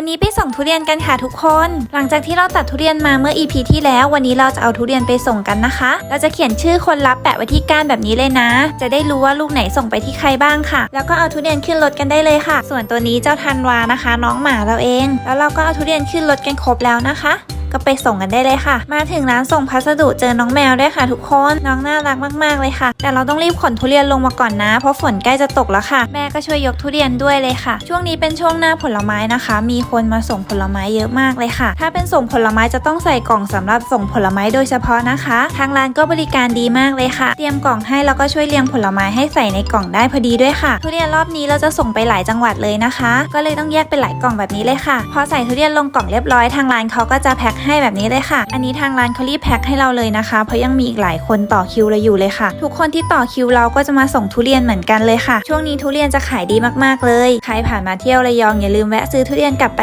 วันนี้ไปส่งทุเรียนกันค่ะทุกคน หลังจากที่เราตัดทุเรียนมาเมื่อ EP ที่แล้ว วันนี้เราจะเอาทุเรียนไปส่งกันนะคะ เราจะเขียนชื่อคนรับแปะไว้ที่ก้านแบบนี้เลยนะ จะได้รู้ว่าลูกไหนส่งไปที่ใครบ้างค่ะ แล้วก็เอาทุเรียนขึ้นรถกันได้เลยค่ะ ส่วนตัวนี้เจ้าธันวานะคะ น้องหมาเราเอง แล้วเราก็เอาทุเรียนขึ้นรถกันครบแล้วนะคะ ก็ไปส่งกันได้เลยค่ะ มาถึงร้านส่งพัสดุเจอน้องแมวด้วยค่ะ ทุกคนน้องน่ารักมากๆเลยค่ะ แต่เราต้องรีบขนทุเรียนลงมาก่อนนะ เพราะฝนใกล้จะตกแล้วค่ะ แม่ก็ช่วยยกทุเรียนด้วยเลยค่ะ ช่วงนี้เป็นช่วงหน้าผลไม้นะคะ มีคนมาส่งผลไม้เยอะมากเลยค่ะ ถ้าเป็นส่งผลไม้จะต้องใส่กล่องสำหรับส่งผลไม้โดยเฉพาะนะคะ ทางร้านก็บริการดีมากเลยค่ะ เตรียมกล่องให้แล้วก็ช่วยเรียงผลไม้ให้ใส่ในกล่องได้พอดีด้วยค่ะ ทุเรียนรอบนี้เราจะส่งไปหลายจังหวัดเลยนะคะ ก็เลยต้องแยกเป็นหลายกล่องแบบนี้เลยค่ะ พอใส่ทุเรียนลงกล่องเรียบร้อยทางร้านเขาก็จะแพ็คให้แบบนี้เลยค่ะ อันนี้ทางร้านเขารีบแพ็คให้เราเลยนะคะ เพราะยังมีอีกหลายคนต่อคิวเราอยู่เลยค่ะ ทุกคนที่ต่อคิวเราก็จะมาส่งทุเรียนเหมือนกันเลยค่ะ ช่วงนี้ทุเรียนจะขายดีมากๆเลย ใครผ่านมาเที่ยวระยองอย่าลืมแวะซื้อทุเรียนกลับไป